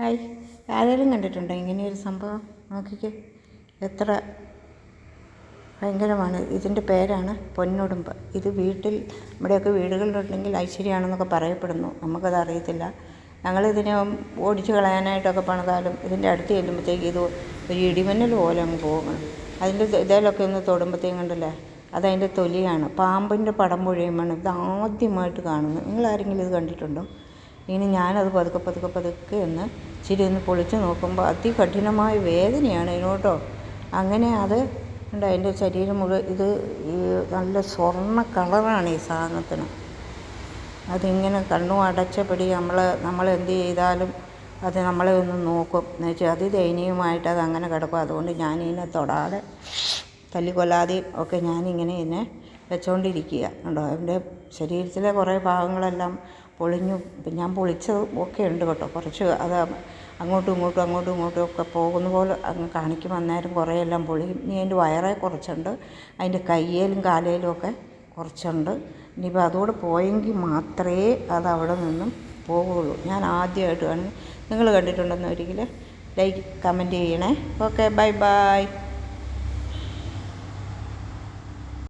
Hi. ആരെങ്കിലും കണ്ടിട്ടുണ്ടോ? ഇങ്ങനെയൊരു സംഭവം? നോക്കിക്കേ. എത്ര ഭയങ്കരമാണ്. ഇതിന്റെ പേരാണ് പൊന്നുടുമ്പ്. ഇത് വീട്ടിൽ ഇവിടെയൊക്കെ വീടുകളിലുണ്ടെങ്കിൽ ഐശ്വര്യമാണെന്നൊക്കെ പറയപ്പെടുന്നു. നമുക്കത് അറിയത്തില്ല ഞങ്ങളിതിനെ ഓടിച്ചു കളയാനായിട്ടൊക്കെ പണിതാലും ഇതിന്റെ അടുത്ത് ചെല്ലുമ്പോഴത്തേക്ക് ഇത് ഒരു ഇടിമിന്നൽ പോലെ അങ്ങ് പോകും. അതിന്റെ ഇതേലൊക്കെ ഒന്ന് തൊടുമ്പോഴത്തേക്കും കണ്ടില്ലേ? അതതിന്റെ തൊലിയാണ്. പാമ്പിന്റെ പടം പൊഴിയുമ്പോൾ ഇത് ആദ്യമായിട്ട് കാണുന്നു നിങ്ങളാരെങ്കിലും ഇത് കണ്ടിട്ടുണ്ടോ? ഇനി ഞാനത് പതുക്കെ പതുക്കെ പതുക്കെ ഒന്ന് ഇച്ചിരി ഒന്ന് പൊളിച്ച് നോക്കുമ്പോൾ അതികഠിനമായ വേദനയാണ് ഇതിനോട്ടോ അങ്ങനെ അത് ഉണ്ട് അതിന്റെ ശരീരം മുഴുവൻ ഇത് നല്ല സ്വർണ കളറാണ് ഈ സാധനത്തിന്. അതിങ്ങനെ കണ്ണു അടച്ചപടി നമ്മൾ നമ്മൾ എന്ത് ചെയ്താലും അത് നമ്മളെ ഒന്ന് നോക്കും. എന്ന് വെച്ചാൽ അതിദയനീയമായിട്ട് അത് അങ്ങനെ കിടക്കും. അതുകൊണ്ട് ഞാനിതിനെ തൊടാതെ തല്ലിക്കൊല്ലാതെയും ഒക്കെ ഞാനിങ്ങനെ ഇതിനെ വെച്ചുകൊണ്ടിരിക്കുക ഉണ്ടോ അതിന്റെ ശരീരത്തിലെ കുറേ ഭാഗങ്ങളെല്ലാം പൊളിഞ്ഞു. ഞാൻ പൊളിച്ചത് ഒക്കെ ഉണ്ട് കേട്ടോ. കുറച്ച് അത് അങ്ങോട്ടും ഇങ്ങോട്ടും അങ്ങോട്ടും ഇങ്ങോട്ടും ഒക്കെ പോകുന്ന പോലെ അങ്ങ് കാണിക്കും. അന്നേരം കുറേ എല്ലാം പൊളിയും. ഇനി അതിന്റെ വയറേ കുറച്ചുണ്ട്. അതിന്റെ കയ്യിലും കാലയിലും ഒക്കെ കുറച്ചുണ്ട്. ഇനിയിപ്പോൾ അതുകൂടെ പോയെങ്കിൽ മാത്രമേ അത് അവിടെ നിന്നും പോകുള്ളൂ ഞാൻ ആദ്യമായിട്ട് കാണുന്നത് നിങ്ങൾ കണ്ടിട്ടുണ്ടെന്ന് ഒരിക്കൽ ലൈക്ക് കമന്റ് ചെയ്യണേ. Okay bye bye.